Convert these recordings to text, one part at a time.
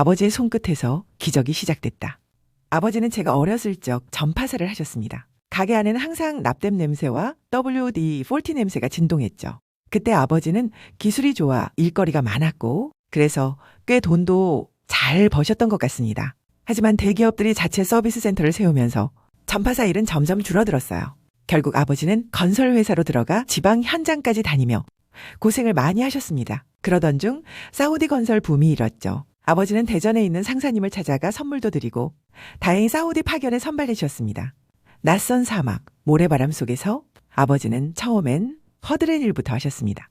아버지의 손끝에서 기적이 시작됐다. 아버지는 제가 어렸을 적 전파사를 하셨습니다. 가게 안에는 항상 납땜 냄새와 WD-40 냄새가 진동했죠. 그때 아버지는 기술이 좋아 일거리가 많았고 그래서 꽤 돈도 잘 버셨던 것 같습니다. 하지만 대기업들이 자체 서비스 센터를 세우면서 전파사 일은 점점 줄어들었어요. 결국 아버지는 건설 회사로 들어가 지방 현장까지 다니며 고생을 많이 하셨습니다. 그러던 중 사우디 건설 붐이 일었죠. 아버지는 대전에 있는 상사님을 찾아가 선물도 드리고 다행히 사우디 파견에 선발되셨습니다. 낯선 사막, 모래바람 속에서 아버지는 처음엔 허드렛 일부터 하셨습니다.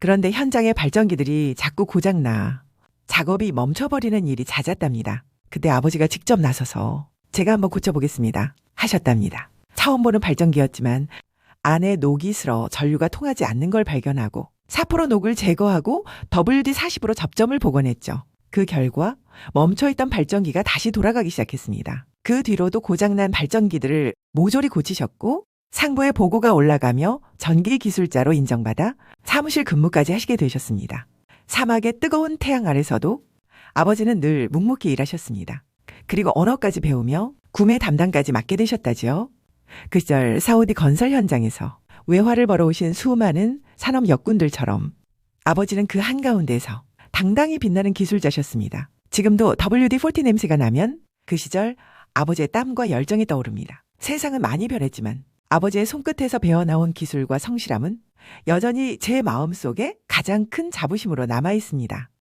그런데 현장의 발전기들이 자꾸 고장나 작업이 멈춰버리는 일이 잦았답니다. 그때 아버지가 직접 나서서 제가 한번 고쳐보겠습니다. 하셨답니다. 처음 보는 발전기였지만 안에 녹이 슬어 전류가 통하지 않는 걸 발견하고 4% 녹을 제거하고 WD-40으로 접점을 복원했죠. 그 결과 멈춰있던 발전기가 다시 돌아가기 시작했습니다. 그 뒤로도 고장난 발전기들을 모조리 고치셨고 상부에 보고가 올라가며 전기 기술자로 인정받아 사무실 근무까지 하시게 되셨습니다. 사막의 뜨거운 태양 아래서도 아버지는 늘 묵묵히 일하셨습니다. 그리고 언어까지 배우며 구매 담당까지 맡게 되셨다지요. 그 시절 사우디 건설 현장에서 외화를 벌어오신 수많은 산업 역군들처럼 아버지는 그 한가운데서 당당히 빛나는 기술자셨습니다. 지금도 WD-40 냄새가 나면 그 시절 아버지의 땀과 열정이 떠오릅니다. 세상은 많이 변했지만 아버지의 손끝에서 배어나온 기술과 성실함은 여전히 제 마음 속에 가장 큰 자부심으로 남아 있습니다.